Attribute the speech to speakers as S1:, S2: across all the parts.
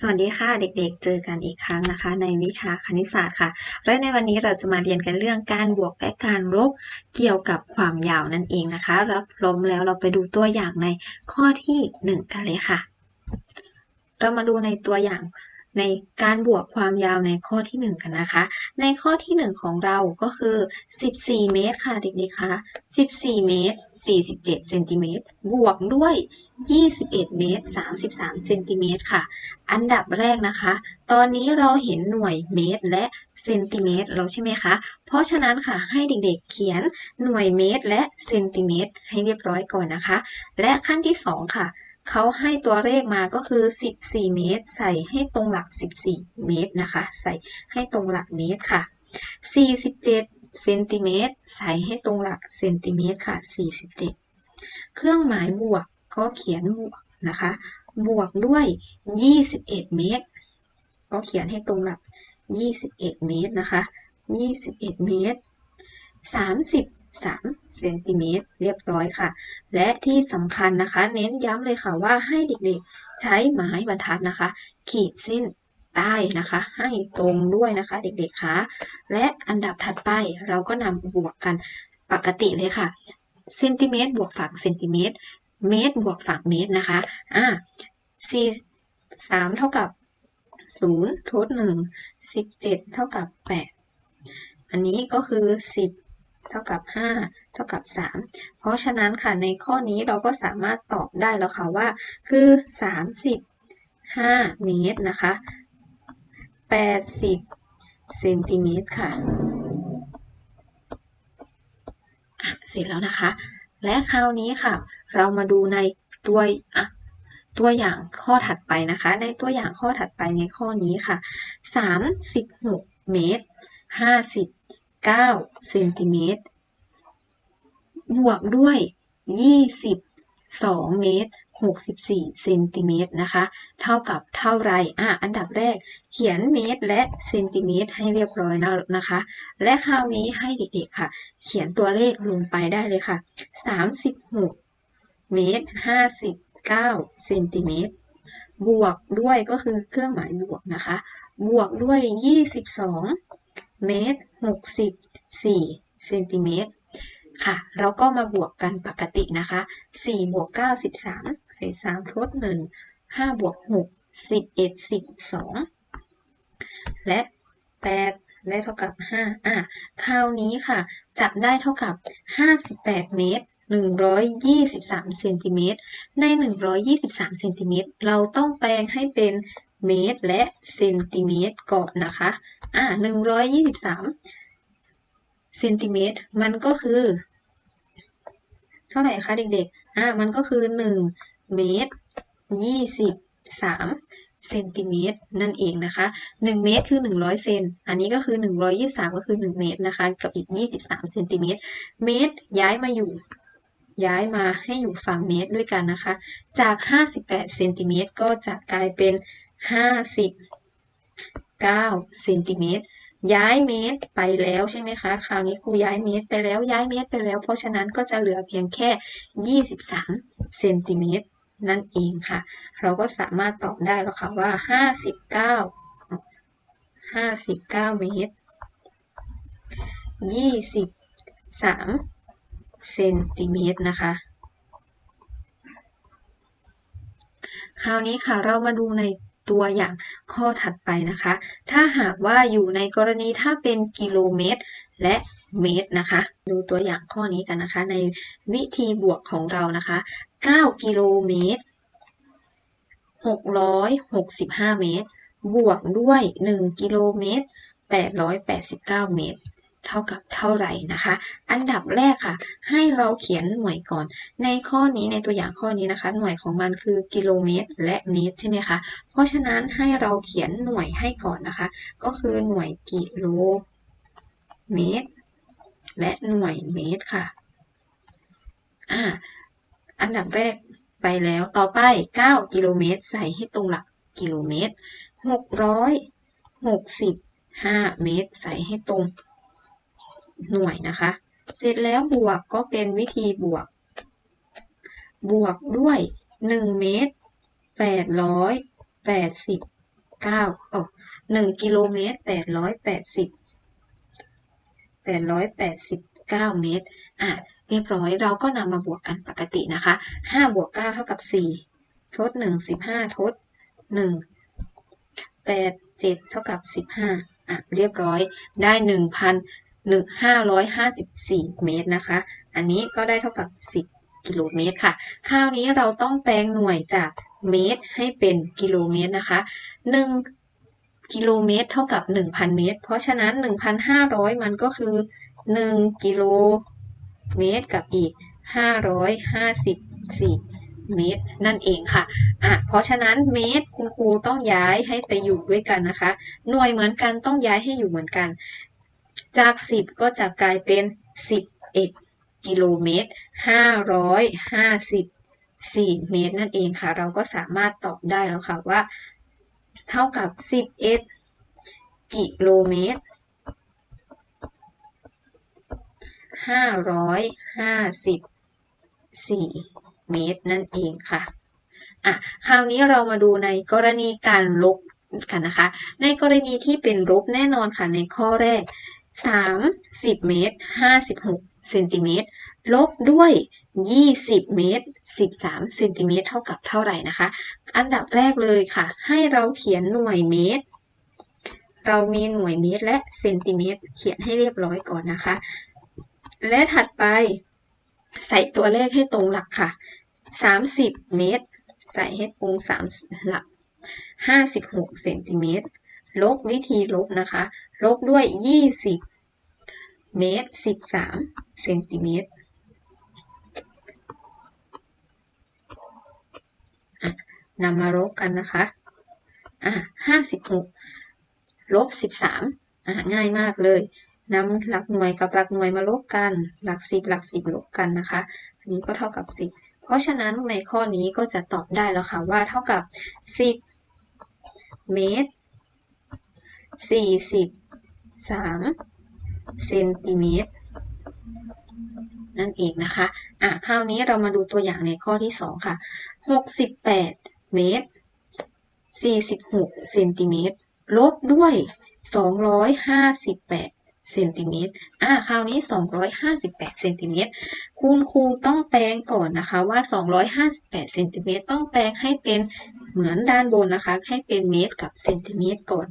S1: สวัสดีค่ะเด็กๆ เจอกันอีกครั้งนะคะ ในวิชาคณิตศาสตร์ค่ะ และในวันนี้เราจะมาเรียนกันเรื่องการบวกและการลบเกี่ยวกับความยาวนั่นเองนะคะรับพร้อมแล้วเราไปดูตัวอย่างในข้อที่หนึ่งกันเลยค่ะ เรามาดูในตัวอย่างในการบวกความยาวในข้อที่หนึ่งกันนะคะ ในข้อที่หนึ่งของเราก็คือ 14 เมตรค่ะเด็กๆคะ14 เมตร 47 เซนติเมตรบวกด้วย 21 เมตร 33 เซนติเมตรค่ะ อันดับแรกนะคะ ตอนนี้เราเห็นหน่วยเมตรและเซนติเมตรแล้วใช่ไหมคะ เพราะฉะนั้นค่ะให้เด็กๆเขียนหน่วยเมตรและเซนติเมตรให้เรียบร้อยก่อนนะคะ และขั้นที่ 2 ค่ะเขาให้ตัวเลขมาก็คือ 14 เมตร ใส่ให้ตรงหลัก 14 เมตรนะคะ ใส่ให้ตรงหลักเมตรค่ะ 47 เซนติเมตร ใส่ให้ตรงหลักเซนติเมตรค่ะ 47 เครื่องหมายบวก ก็เขียนบวกนะคะ บวกด้วย 21 เมตร ก็เขียนให้ตรงหลัก 21 เมตรนะคะ 21 เมตร 33 เซนติเมตร เรียบร้อยค่ะ และที่สำคัญนะคะ เน้นย้ำเลยค่ะว่าให้เด็กๆ ใช้ไม้บรรทัดนะคะ ขีดเส้นใต้นะคะ ให้ตรงด้วยนะคะเด็กๆคะและอันดับถัดไปเราก็นำบวกกันปกติเลยค่ะเซนติเมตรบวกฝั่งเซนติเมตร เมตรบวกฝั่งเมตรนะคะ อ่าสี่สามเท่ากับศูนย์ทดหนึ่งสิบเจ็ดเท่ากับแปดอันนี้ก็คือสิบเท่ากับห้าเท่ากับสามเพราะฉะนั้นค่ะในข้อนี้เราก็สามารถตอบได้แล้วค่ะว่า คือสามสิบห้าเมตรนะคะแปดสิบเซนติเมตรค่ะเสร็จแล้วนะคะ และคราวนี้ค่ะ เรามาดูในตัวอะตัวอย่างข้อถัดไปนะคะ ในตัวอย่างข้อถัดไปในข้อนี้ค่ะ 36 เมตร 59 เซนติเมตร บวกด้วย 22 เมตร 64 เซนติเมตรนะคะ เท่ากับเท่าไรอะอันดับแรกเขียนเมตรและเซนติเมตรให้เรียบร้อยแล้วนะคะ และคราวนี้ให้เด็กๆค่ะ เขียนตัวเลขลงไปได้เลยค่ะ 36 เมตร59เก้าเซนติเมตร บวกด้วยก็คือเครื่องหมายบวกนะคะ บวกด้วย22เมตร64เซนติเมตรค่ะ เราก็มาบวกกันปกตินะคะ 4 บวก 9 13 เศษ3ทด1 5บวก6 11 12 และ 8 ได้เท่ากับ 5 อะ คราวนี้ค่ะจะได้เท่ากับ 58 เมตร 123เซนติเมตรใน 123เซนติเมตรเราต้องแปลงให้เป็นเมตรและเซนติเมตรก่อนนะคะ อะ123เซนติเมตรมันก็คือ เท่าไหร่คะเด็กๆ อะมันก็คือ 1 เมตร 23เซนติเมตรนั่นเองนะคะ 1 เมตรคือ 100เซน อันนี้ก็คือ 123 ก็คือ 1 เมตรนะคะ กับอีก 23เซนติเมตร เมตรย้ายมาอยู่ ย้ายมาให้อยู่ฝั่งเมตรด้วยกันนะคะ จาก 58เซนติเมตรก็จะกลายเป็น 59เซนติเมตรย้ายเมตรไปแล้วใช่ไหมคะ คราวนี้ครูย้ายเมตรไปแล้วย้ายเมตรไปแล้ว เพราะฉะนั้นก็จะเหลือเพียงแค่ 23เซนติเมตรนั่นเองค่ะ เราก็สามารถตอบได้แล้วค่ะว่า 59 59 เมตร 23 เซนติเมตรนะคะ คราวนี้ค่ะเรามาดูในตัวอย่างข้อถัดไปนะคะ ถ้าหากว่าอยู่ในกรณีถ้าเป็นกิโลเมตรและเมตรนะคะ ดูตัวอย่างข้อนี้กันนะคะ ในวิธีบวกของเรานะคะ 9 กิโลเมตร 665 เมตร บวกด้วย 1 กิโลเมตร 889 เมตร เท่ากับเท่าไหร่นะคะ อันดับแรกค่ะ ให้เราเขียนหน่วยก่อน ในข้อนี้ในตัวอย่างข้อนี้นะคะ หน่วยของมันคือกิโลเมตร และเมตรใช่ไหมคะ เพราะฉะนั้นให้เราเขียนหน่วยให้ก่อนนะคะ ก็คือหน่วยกิโลเมตร และหน่วยเมตรค่ะอ่าอันดับแรกไปแล้วต่อไป 9 กิโลเมตร ใส่ให้ตรงหลักกิโลเมตร 665 เมตร ใส่ให้ตรง หน่วยนะคะ เสร็จแล้วบวกก็เป็นวิธีบวก บวกด้วย 1 เมตร 889อ๋อ1กิโลเมตร 880 889 เมตร อะ เรียบร้อย เราก็นำมาบวกกันปกตินะคะ 5 บวก 9 เท่ากับ 4 ทด 1 15 ทด 1 8 7 เท่ากับ 15 อะ เรียบร้อย ได้ 1,000 หลึก 554 เมตรนะคะ อันนี้ก็ได้เท่ากับ 10 กิโลเมตรค่ะ คราวนี้เราต้องแปลงหน่วยจากเมตรให้เป็นกิโลเมตรนะคะ 1 กิโลเมตร เท่ากับ 1,000 เมตร เพราะฉะนั้น 1,500 มันก็คือ 1 กิโลเมตรกับอีก 554 เมตร นั่นเองค่ะอะ เพราะฉะนั้นเมตรคุณครูต้องย้ายให้ไปอยู่ด้วยกันนะคะ หน่วยเหมือนกันต้องย้ายให้อยู่เหมือนกัน จาก 10 ก็จะกลายเป็น 11 กิโลเมตร 554 เมตร นั่นเองค่ะ เราก็สามารถตอบได้แล้วค่ะว่า เท่ากับ 11 กิโลเมตร 554 เมตร นั่นเองค่ะอะคราวนี้เรามาดูในกรณีการลบกันนะคะ ในกรณีที่เป็นลบแน่นอนค่ะในข้อแรก 30 เมตร 56เซนติเมตรลบด้วย 20 เมตร 13เซนติเมตรเท่ากับเท่าไหร่นะคะ อันดับแรกเลยค่ะ ให้เราเขียนหน่วยเมตร เรามีหน่วยเมตรและเซนติเมตร เขียนให้เรียบร้อยก่อนนะคะ และถัดไป ใส่ตัวเลขให้ตรงหลักค่ะ 30 เมตร ใส่ให้ตรง3หลัก 56เซนติเมตรลบวิธีลบนะคะ ลบด้วย 20 เมตร 13 เซนติเมตรนำมาลบกันนะคะ อะ56ลบ13อะง่ายมากเลยนำหลักหน่วยกับหลักหน่วยมาลบกัน หลัก10หลัก10ลบกันนะคะ อันนี้ก็เท่ากับ10เพราะฉะนั้นในข้อนี้ก็จะตอบได้แล้วค่ะว่าเท่ากับ10เมตร 43เซนติเมตรนั่นเองนะคะ อะคราวนี้เรามาดูตัวอย่างในข้อที่ 2 ค่ะ 68 เมตร 46 เซนติเมตร ลบด้วย 258 เซนติเมตร อ่าคราวนี้ 258 เซนติเมตร คุณครูต้องแปลงก่อนนะคะว่า 258 เซนติเมตรต้องแปลงให้เป็น เหมือนด้านบนนะคะ ให้เป็นเมตรกับเซนติเมตรก่อน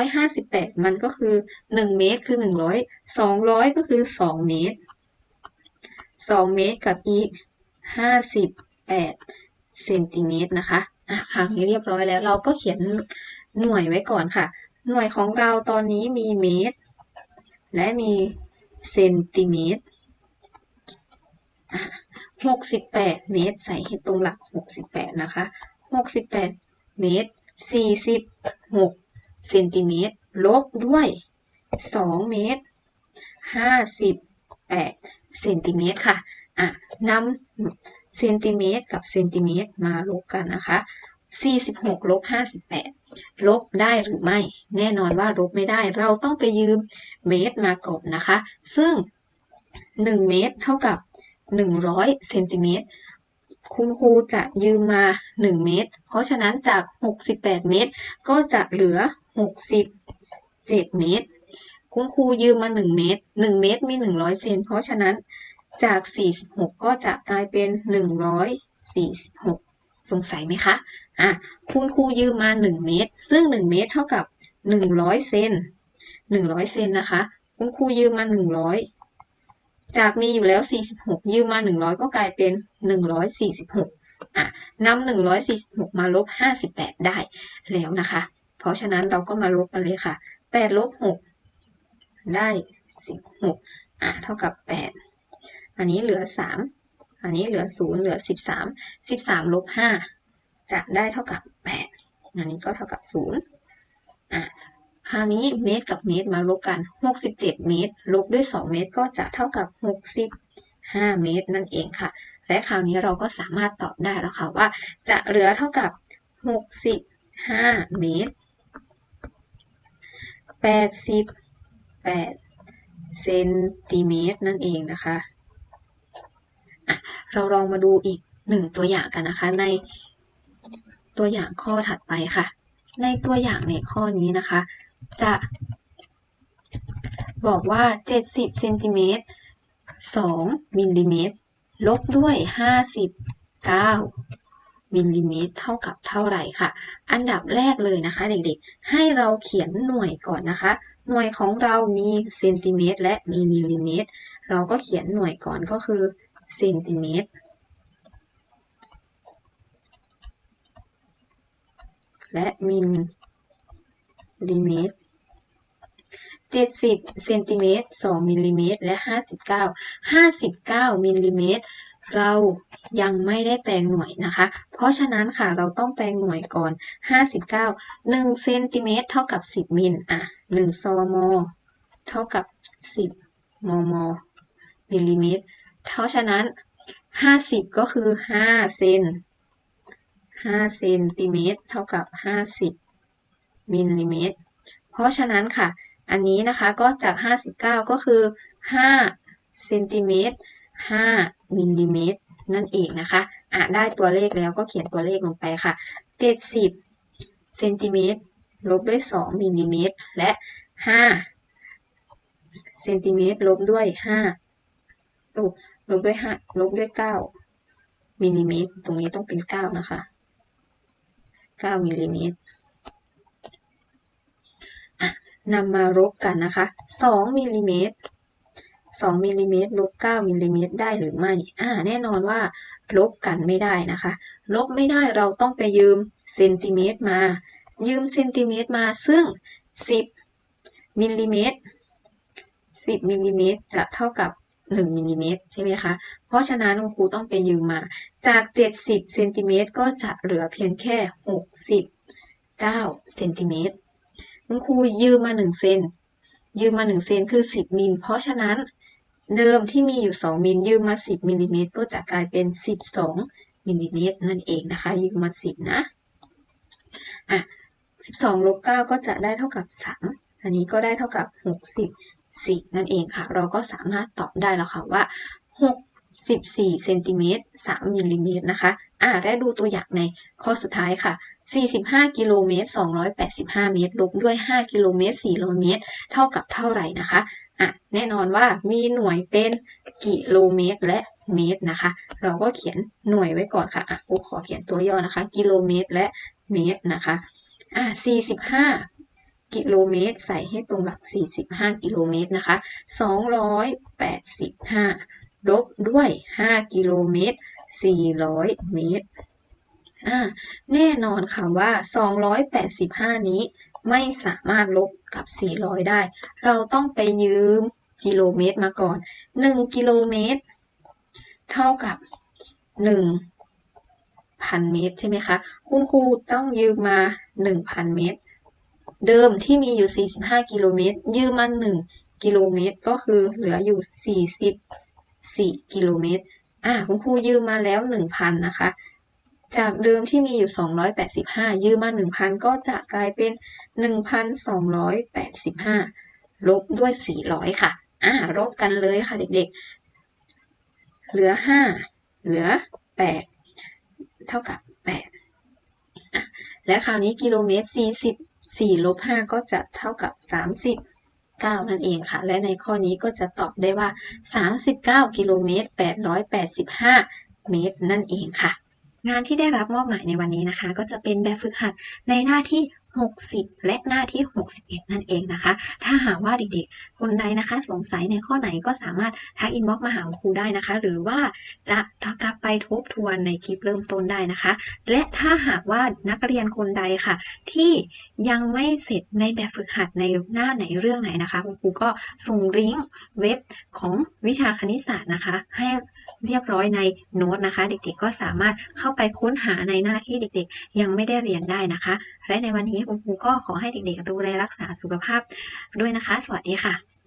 S1: 258 มันก็คือ 1 เมตรคือ 100 200 ก็คือ 2 เมตร 2 เมตรกับอีก 58 เซนติเมตรนะคะอะครั้งนี้เรียบร้อยแล้วเราก็เขียนหน่วยไว้ก่อนค่ะ หน่วยของเราตอนนี้มีเมตร และมีเซนติเมตร68เมตร ใส่ให้ตรงหลัก68นะคะ 68 เมตร 46 เซนติเมตร ลบด้วย 2 เมตร 58 เซนติเมตรค่ะ อะนำเซนติเมตรกับเซนติเมตรมาลบกันนะคะ 46 ลบ 58 ลบได้หรือไม่ แน่นอนว่าลบไม่ได้ เราต้องไปยืมเมตรมาก่อนนะคะ ซึ่ง 1 เมตรเท่ากับ 100 เซนติเมตร คุณครูจะยืมมา 1 เมตร เพราะฉะนั้นจาก 68 เมตร ก็จะเหลือ 67 เมตร คุณครูยืมมา 1 เมตร 1 เมตรมี 100 เซน เพราะฉะนั้นจาก 46 ก็จะกลายเป็น 146 สงสัยไหมคะ อะ คุณครูยืมมา 1 เมตร ซึ่ง 1 เมตรเท่ากับ 100 เซน 100 เซนนะคะ คุณครูยืมมา 100 จากมีอยู่แล้ว 46 ยืมมา 100 ก็กลายเป็น 146อะนำ146 มาลบ 58 ได้แล้วนะคะ เพราะฉะนั้นเราก็มาลบกันเลยค่ะ8ลบ6ได้ 16อะเท่ากับ 8 อันนี้เหลือ 3 อันนี้เหลือ 0 เหลือ 13 13ลบ5จะได้เท่ากับ 8 อันนี้ก็เท่ากับ 0อะ คราวนี้เมตรกับเมตรมาลบกัน 67 เมตร ลบด้วย 2 เมตรก็จะเท่ากับ 65 เมตรนั่นเองค่ะ และคราวนี้เราก็สามารถตอบได้แล้วค่ะว่า จะเหลือเท่ากับ 65 เมตร 88 เซนติเมตรนั่นเองนะคะะเราลองมาดูอีกหนึ่งตัวอย่างกันนะคะ ในตัวอย่างข้อถัดไปค่ะ ในตัวอย่างในข้อนี้นะคะ จะบอกว่า 70เซนติเมตร2มิลลิเมตรลบด้วย 59มิลลิเมตรเท่ากับเท่าไหร่ค่ะ อันดับแรกเลยนะคะ เด็กๆ ให้เราเขียนหน่วยก่อนนะคะ หน่วยของเรามีเซนติเมตรและมีมิลลิเมตร เราก็เขียนหน่วยก่อนก็คือเซนติเมตร และมิลลิเมตร 70เซนติเมตร2มิลลิเมตรและ 59 59มิลลิเมตรเรายังไม่ได้แปลงหน่วยนะคะ เพราะฉะนั้นค่ะเราต้องแปลงหน่วยก่อน 59 1เซนติเมตรเท่ากับ 10 มิล อะ 1 ซม เท่ากับ 10 มม มิลลิเมตร เพราะฉะนั้น 50 ก็คือ 5 เซน 5 เซนติเมตรเท่ากับ 50 มิลลิเมตร เพราะฉะนั้นค่ะ อันนี้นะคะก็จาก 59 ก็คือ5เซนติเมตร5มิลลิเมตรนั่นเองนะคะอะได้ตัวเลขแล้วก็เขียนตัวเลขลงไปค่ะ 70เซนติเมตรลบด้วย 2มิลลิเมตรและ5เซนติเมตรลบด้วย5โอ้ลบด้วย5ลบด้วย 9มิลลิเมตรตรงนี้ต้องเป็น 9 นะคะ 9มิลลิเมตร นำมาลบกันนะคะ2มิลลิเมตร2มิลลิเมตรลบ9มิลลิเมตรได้หรือไม่ อ่า แน่นอนว่าลบกันไม่ได้นะคะ ลบไม่ได้เราต้องไปยืมเซนติเมตรมา ยืมเซนติเมตรมาซึ่ง 10มิลลิเมตร10มิลลิเมตรจะเท่ากับ 1มิลลิเมตรใช่ไหมคะ เพราะฉะนั้นครูต้องไปยืมมา จาก 70เซนติเมตรก็จะเหลือเพียงแค่ 69เซนติเมตร คุณครูยืมมา1เซนยืมมา1เซนคือ10มิล เพราะฉะนั้นเดิมที่มีอยู่2มิลยืมมา10มิลลิเมตรก็จะกลายเป็น12มิลลิเมตรนั่นเองนะคะ ยืมมา10นะอะ12ลบ9ก็จะได้เท่ากับ3อันนี้ก็ได้เท่ากับ64นั่นเองค่ะ เราก็สามารถตอบได้แล้วค่ะว่า64เซนติเมตร3มิลลิเมตรนะคะอ่าได้ดูตัวอย่างในข้อสุดท้ายค่ะ 45 กิโลเมตร 285 เมตร ลบด้วย 5 กิโลเมตร400เมตร เท่ากับเท่าไหร่นะคะอะแน่นอนว่ามีหน่วยเป็นกิโลเมตรและเมตรนะคะ เราก็เขียนหน่วยไว้ก่อนค่ะอะกูขอเขียนตัวย่อนะคะ กิโลเมตรและเมตรนะคะอะ45 กิโลเมตร ใส่ให้ตรงหลัก 45 กิโลเมตรนะคะ 285ลบด้วย 5 กิโลเมตร 400 เมตร อ่าแน่นอนค่ะว่า 285 นี้ไม่สามารถลบกับ 400 ได้ เราต้องไปยืมกิโลเมตรมาก่อน 1 กิโลเมตร เท่ากับ 1,000 เมตรใช่ไหมคะ คุณครูต้องยืมมา 1,000 เมตร เดิมที่มีอยู่ 45 กิโลเมตร ยืมมา 1 กิโลเมตร ก็คือเหลืออยู่ 44 กิโลเมตร อ่าคุณครูยืมมาแล้ว 1,000 นะคะ จากเดิมที่มีอยู่ 285 ยืมมา 1,000 ก็จะกลายเป็น 1,285 ลบด้วย 400 ค่ะ อ่าลบกันเลยค่ะเด็กๆ เหลือ 5 เหลือ 8 เท่ากับ 8 และคราวนี้กิโลเมตร44ลบ5ก็จะเท่ากับ 39 นั่นเองค่ะ และในข้อนี้ก็จะตอบได้ว่า 39 กิโลเมตร 885 เมตรนั่นเองค่ะ งานที่ได้รับมอบหมายในวันนี้นะคะ ก็จะเป็นแบบฝึกหัดในหน้าที่ 60 และหน้าที่ 61 นั่นเองนะคะ ถ้าหากว่าเด็กๆ คนใดนะคะ สงสัยในข้อไหนก็สามารถทักอินบ็อกซ์มาหาครูได้นะคะ หรือว่าจะกลับไปทบทวนในคลิปเริ่มต้นได้นะคะ และถ้าหากว่านักเรียนคนใดค่ะ ที่ยังไม่เสร็จในแบบฝึกหัดในหน้าไหนเรื่องไหนนะคะคุณครูก็ส่งลิงก์เว็บของวิชาคณิตศาสตร์นะคะ ให้ เรียบร้อยในโน้ตนะคะ เด็กๆก็สามารถเข้าไปค้นหาในหน้าที่เด็กๆ ยังไม่ได้เรียนได้นะคะ และในวันนี้คุณครูก็ขอให้เด็กๆดูแลรักษาสุขภาพด้วยนะคะ สวัสดีค่ะ